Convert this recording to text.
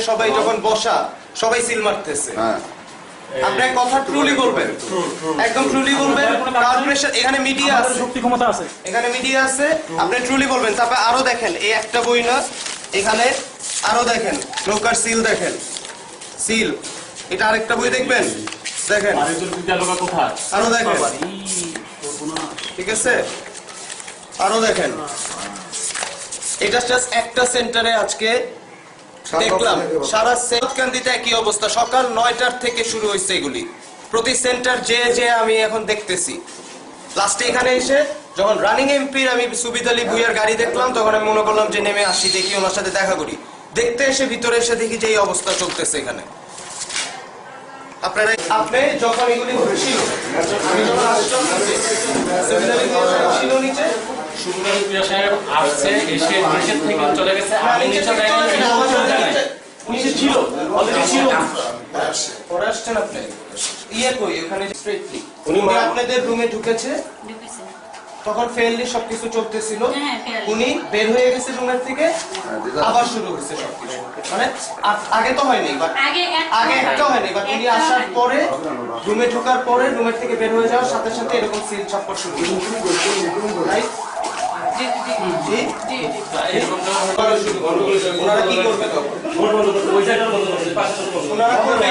সবাই যখন বসা সবাই সিল মারতেছে। হ্যাঁ। আপনি কথা ট্রুলি বলবেন। একদম ট্রুলি বলবেন কার প্রেশার এখানে মিডিয়া আছে। শক্তি ক্ষমতা আছে। এখানে মিডিয়া আছে আপনি ট্রুলি বলবেন। তারপর আরও দেখেন এই একটা বই না এখানে আরও দেখেন নৌকার সিল দেখেন। সিল এটা আরেকটা বই দেখবেন? দেখেন। আরও দেখেন। ঠিক আছে? আরও দেখেন। এটা জাস্ট একটা সেন্টারে আজকে দেখলাম সারা সেতকান্দিতে একই অবস্থা। সকাল নয়টার থেকে শুরু হয়েছে এগুলি। প্রতি সেন্টার যে যে আমি এখন দেখতেছি। লাস্টে এখানে এসে যখন রানিং এমপির আমি সুবিদ আলী ভুইয়ার গাড়ি দেখলাম তখন আমি মনে করলাম যে নেমে আসি দেখি ওনার সাথে দেখা করি। দেখতে এসে ভিতরে এসে দেখি যে এই অবস্থা চলতেছে এখানে। আপনারা আপনি যখন এগুলি ছিল আমি যখন আসলাম সুবিদ আলী ভুইয়া সাহেব আসছে এসে নিচের থেকে চলে গেছে আমি নিচে নিচে ছিল অলরেডি ছিল। পরে আসছেন আপনি। ইয়ে কই ওখানে স্ট্রেটলি উনি আপনাদের রুমে ঢুকেছে। তখন ফেললি সবকিছু চলতেছিল। হ্যাঁ, উনি বের হয়ে গেছে রুমের থেকে আবার শুরু হয়েছে সবকিছু। মানে আগে তো হয়নি বাট আগে একটা হয়নি। বাট উনি আসার পরে রুমে ঢোকার পরে রুমের থেকে বের হয়ে যাওয়ার সাথে সাথে এরকম সিল ছাপ্পর শুরু রাইট। ওনারা কি করবে তখন? ওনারা করবে?